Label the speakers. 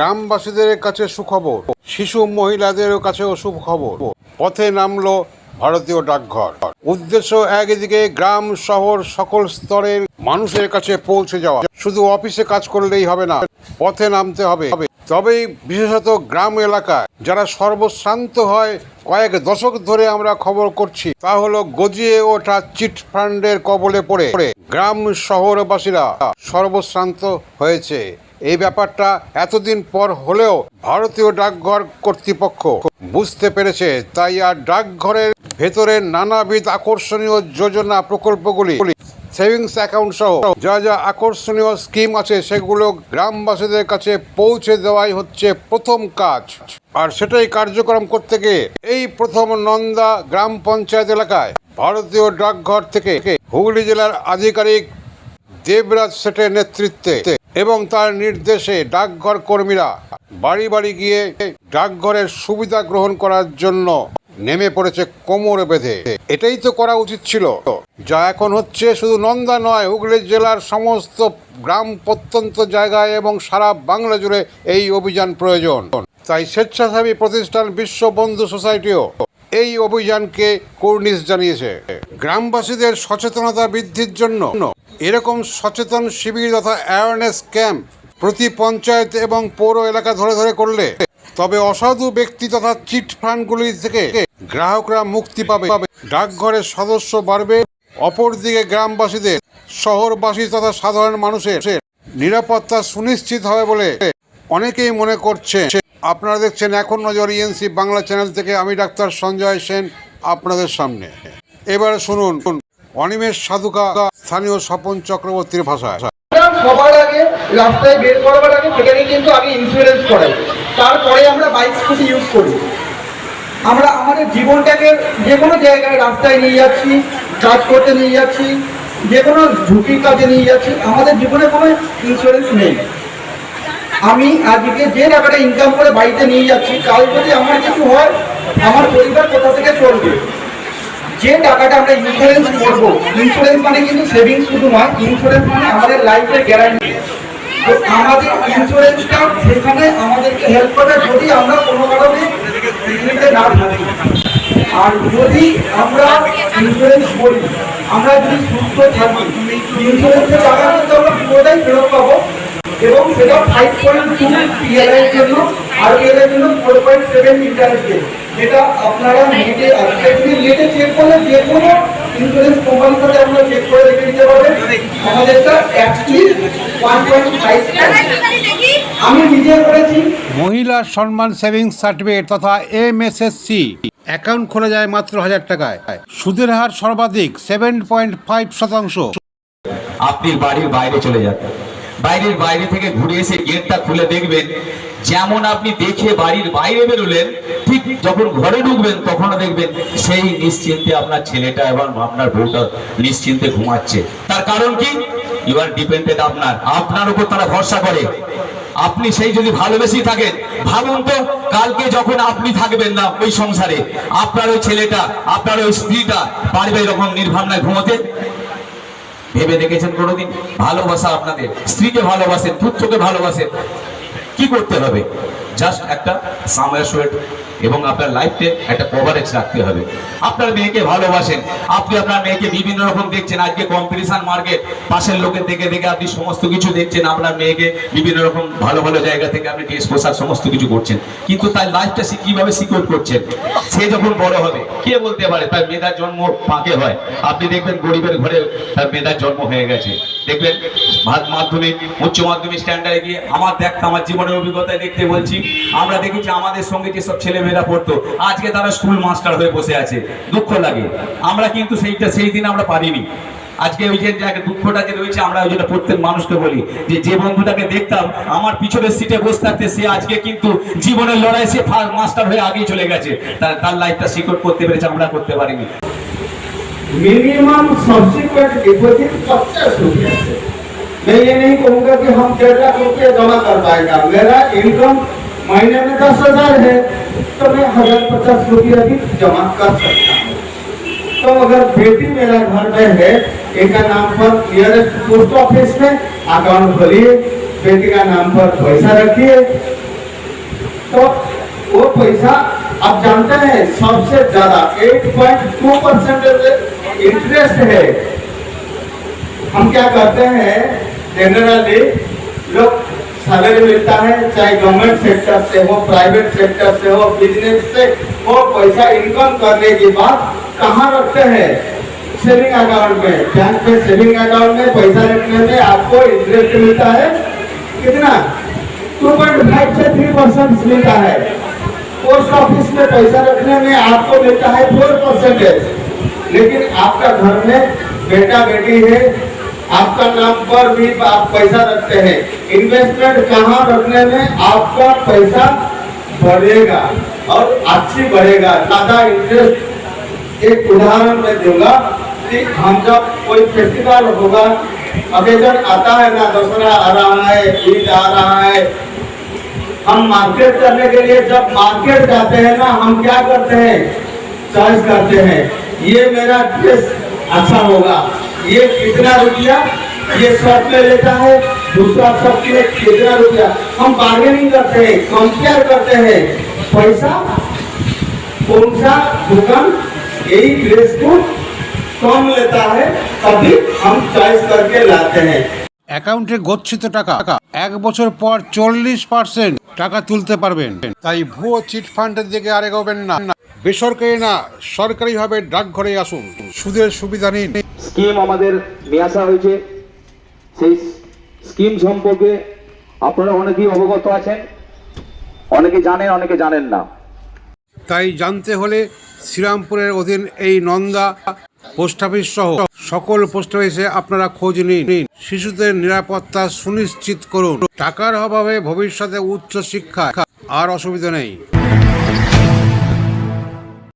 Speaker 1: গ্রামবাসীদের কাছে সুখবর, শিশু মহিলাদের কাছেও সুখবর। পথে নামলো ভারতীয় ডাকঘর। উদ্দেশ্য একদিকে গ্রাম শহর সকল স্তরের মানুষের কাছে পৌঁছে যাওয়া। শুধু অফিসে কাজ করলেই হবে না, পথে নামতে হবে। তবেই বিশেষত গ্রাম এলাকায় যারা সর্বশ্রান্ত হয়, কয়েক দশক ধরে আমরা খবর করছি, তা হলো গজিয়ে ওঠা চিট ফান্ডের কবলে পড়ে। গ্রাম শহরবাসীরা সর্বশ্রান্ত হয়েছে। এই ব্যাপারটা এতদিন পর হলেও ভারতীয় ডাকঘর কর্তৃপক্ষ বুঝতে পেরেছে, তাই আর ডাকঘরের ভেতরে নানাবিধ আকর্ষণীয় যোজনা প্রকল্পগুলি, সেভিংস অ্যাকাউন্ট সহ যা যা আকর্ষণীয় স্কিম আছে সেগুলো গ্রামবাসীদের কাছে পৌঁছে দেওয়াই হচ্ছে প্রথম কাজ। আর সেটাই কার্যক্রম করতে গিয়ে এই প্রথম নন্দা গ্রাম পঞ্চায়েত এলাকায় ভারতীয় ডাকঘর থেকে হুগলি জেলার আধিকারিক দেবরাজ শেঠের নেতৃত্বে এবং তার নির্দেশে ডাকঘর কর্মীরা বাড়ি বাড়ি গিয়ে ডাকঘরের সুবিধা গ্রহণ করার জন্য নেমে পড়েছে কোমরে বেঁধে। এটাই তো করা উচিত ছিল। যা এখন হচ্ছে শুধু নন্দা নয়, হুগলি জেলার সমস্ত গ্রাম প্রত্যন্ত জায়গায় এবং সারা বাংলা জুড়ে এই অভিযান প্রয়োজন। তাই স্বেচ্ছাসেবী প্রতিষ্ঠান বিশ্ব বন্ধু সোসাইটিও এই অভিযানকে কর্নিশ জানিয়েছে। গ্রামবাসীদের সচেতনতা বৃদ্ধির জন্য এরকম সচেতন শিবির তথা অ্যাওয়ারনেস ক্যাম্প প্রতি পঞ্চায়েত এবং পৌর এলাকা ধরে ধরে করলে তবে অসাধু ব্যক্তি তথা চিট ফান্ডগুলি থেকে গ্রাহকরা মুক্তি পাবে। ডাকঘরের সদস্য বাড়বে, অপরদিকে গ্রামবাসীদের শহরবাসী তথা সাধারণ মানুষের নিরাপত্তা সুনিশ্চিত হবে বলে অনেকেই মনে করছে। আপনারা দেখছেন এখন নজর ইএনসি বাংলা চ্যানেল থেকে আমি ডাক্তার সঞ্জয় সেন আপনাদের সামনে। এবারে শুনুন, অনিমেষ সাধুকা স্থানীয় স্বপন চক্রবর্তীর ভাষায়।
Speaker 2: সবার আগে রাস্তায় বের করবার আগে সেখানে কিন্তু আগে ইন্স্যুরেন্স করাই। তারপরে আমরা বাইক স্কুটি ইউজ করি। আমরা আমাদের জীবনটাকে যে কোনো জায়গায় রাস্তায় নিয়ে যাচ্ছি, কাজ করতে নিয়ে যাচ্ছি, যে কোনো ঝুঁকির কাজে নিয়ে যাচ্ছি, আমাদের জীবনে কোনো ইন্স্যুরেন্স নেই। আমি আজকে যে টাকাটা ইনকাম করে বাড়িতে নিয়ে যাচ্ছি, কাল যদি আমার কিছু হয়, আমার পরিবার কোথা থেকে চলবে? যে টাকাটা আমরা ইন্স্যুরেন্স করব ইন্স্যুরেন্স মানে কিন্তু সেভিংস শুধু নয় ইন্স্যুরেন্স মানে আমাদের লাইফের গ্যারান্টি তো আমাদের ইন্স্যুরেন্সটা সেখানে আমাদেরকে হেল্প করবে যদি আমরা কোনো কারণে পৃথিবীতে না থাকি। আর যদি আমরা ইন্স্যুরেন্স করি, আমরা যদি সুস্থ থাকি ইন্স্যুরেন্সের টাকা কিন্তু আমরা পুরোটাই ফেরত পাবো। এবং সেটা ফাইভ পয়েন্ট টু পিএলআই জন্য আর পিএলআই জন্য four point seven interest rate যেটা আপনারা নেটে আপনি নেটে চেক করলে যে কোনো ইন্স্যুরেন্স কোম্পানির সাথে আপনারা চেক করে রেখে দিতে পারবেন। আমাদেরটা অ্যাকচুয়ালি ওয়ান পয়েন্ট ফাইভ আমি নিজে করেছি।
Speaker 1: মহিলা সম্মান সেভিংস সার্টিফিকেট তথা এমএসএসসি অ্যাকাউন্ট খোলা যায় মাত্র হাজার টাকায়। সুদের হার সর্বাধিক সেভেন পয়েন্ট ফাইভ শতাংশ।
Speaker 3: আপনি বাড়ির বাইরে চলে যান। বাইরের বাইরে থেকে ঘুরে এসে গেটটা খুলে দেখবেন, যেমন আপনি দেখে বাড়ির বাইরে বেরোলেন, ঠিক যখন ঘরে ঢুকবেন তখনও দেখবেন সেই নিশ্চিন্তে আপনার ছেলেটা এবং আপনার বউটা নিশ্চিন্তে ঘুমাচ্ছে। তার কারণ কি? ইউ আর ডিপেন্ডেড আপনার। আপনার উপর তারা ভরসা করে। আপনি সেই যদি ভালোবেসেই থাকেন, ভাবুন তো, কালকে যখন আপনি থাকবেন না ওই সংসারে, আপনার ওই ছেলেটা, আপনার ওই স্ত্রীটা পারবে এরকম নির্ভাবনায় ঘুমোতে? ভেবে দেখেছেন কোনোদিন? ভালোবাসা আপনাদের। স্ত্রীকে ভালোবাসেন, পুত্রকে ভালোবাসেন। কি করতে হবে? জাস্ট একটা সাময়াসুয়েট এবং আপনার লাইফে একটা কভারেজ রাখতে হবে। আপনার মেয়েকে ভালোবাসেন। আপনি আপনার মেয়েকে বিভিন্ন রকম দেখছেন। আজকে কম্পিটিশন মার্কেট পাশের লোকের দেখে দেখে আপনি সমস্ত কিছু দেখছেন। আপনার মেয়েকে বিভিন্ন রকম ভালো ভালো জায়গা থেকে আপনি ড্রেস পোশাক সমস্ত কিছু করছেন। কিন্তু তার লাইফটা সে কীভাবে সিকিউর করছেন? সে যখন বড় হবে, কে বলতে পারে তার মেয়েদার জন্ম পাকে হয়? আপনি দেখবেন গরিবের ঘরে তার মেয়েদার জন্ম হয়ে গেছে। দেখবেন মাধ্যমিক, উচ্চ মাধ্যমিক স্ট্যান্ডার্ডে গিয়ে আমার দেখতে আমার জীবনের অভিজ্ঞতায় দেখতে বলছি, আমরা দেখেছি আমাদের সঙ্গে যেসব ছেলেমেয়েরা পড়তো আজকে তারা স্কুল মাস্টার হয়ে বসে আছে দুঃখ লাগে আমরা কিন্তু সেইটা সেই দিন আমরা পারিনি আজকে ওই যে একটা দুঃখটা যে রয়েছে আমরা ওই যেটা প্রত্যেক মানুষকে বলি যে যে বন্ধুটাকে দেখতাম আমার পিছনের সিটে বসে থাকতে সে আজকে কিন্তু জীবনের লড়াই সে মাস্টার হয়ে আগেই চলে গেছে তার তার লাইফটা সিকিউর করতে পেরেছে আমরা করতে পারিনি
Speaker 2: मिनिमम सब्सिक्वेंट डिपॉजिट पचास रुपया से मैं ये नहीं कहूँगा कि हम डेढ़ लाख रुपया जमा कर पाएगा मेरा इनकम महीने में दस हज़ार है तो मैं हज़ार पचास रुपया भी जमा कर सकता हूँ। तो अगर बेटी मेरा घर में है, एक नाम पर नियरेस्ट पोस्ट ऑफ़िस में अकाउंट खोलिए, बेटी का नाम पर पैसा रखिए। तो वो पैसा, आप जानते हैं, सबसे ज़्यादा 8.2 परसेंट इंटरेस्ट है, हम क्या करते हैं जनरली लोग सैलरी मिलता है, चाहे गवर्नमेंट सेक्टर से हो प्राइवेट सेक्टर से हो बिज़नेस से वो पैसा इनकम करने के बाद कहाँ रखते हैं? सेविंग अकाउंट में बैंक में सेविंग अकाउंट में पैसा रखने में आपको इंटरेस्ट मिलता है। कितना? 2.5 से 3 परसेंट मिलता है। पोस्ट ऑफ़िस में पैसा रखने में आपको मिलता है फोर परसेंटेज लेकिन आपका घर में बेटा बेटी है, आपका नाम पर भी आप पैसा रखते हैं। इन्वेस्टमेंट कहाँ रखने में आपका पैसा बढ़ेगा और अच्छी बढ़ेगा, ज़्यादा इंटरेस्ट एक उदाहरण मैं दूँगा कि हम जब कोई फेस्टिवल होगा अकेजन आता है ना दसरा आ रहा है, ईद आ रहा है, हम मार्केट करने के लिए जब मार्केट जाते हैं ना, हम क्या करते हैं? चॉइस करते हैं। ये मेरा ड्रेस अच्छा होगा। ये कितना रुपया ये शर्ट में लेता है? दूसरा शर्ट में कितना रुपया हम बार्गेनिंग करते हैं कंपेयर करते हैं पैसा कौन सा दुकान यही ड्रेस को कम लेता है तभी हम चॉइस करके लाते हैं
Speaker 1: অ্যাকাউন্টে গচ্ছিত টাকা এক বছর পর চল্লিশ পার্সেন্ট টাকা তুলতে পারবেন তাই ভুয়ো চিট ফান্ডের দিকে আর এগোবেন না বেসরকারি না সরকারিভাবে ডাকঘরে আসুন সুদের সুবিধা নিন
Speaker 4: স্কিম আমাদের নিয়ে আসা হয়েছে সেই স্কিম সম্পর্কে আপনারা অনেকেই অবগত আছেন অনেকে জানেন অনেকে জানেন না।
Speaker 1: তাই জানতে হলে শ্রীরামপুরের অধীন এই নন্দা পোস্ট অফিস সহ সকল পোস্ট অফিসে আপনারা খোঁজ নিন। শিশুদের নিরাপত্তা সুনিশ্চিত করুন। টাকার অভাবে ভবিষ্যতে উচ্চ শিক্ষা, আর অসুবিধা নেই।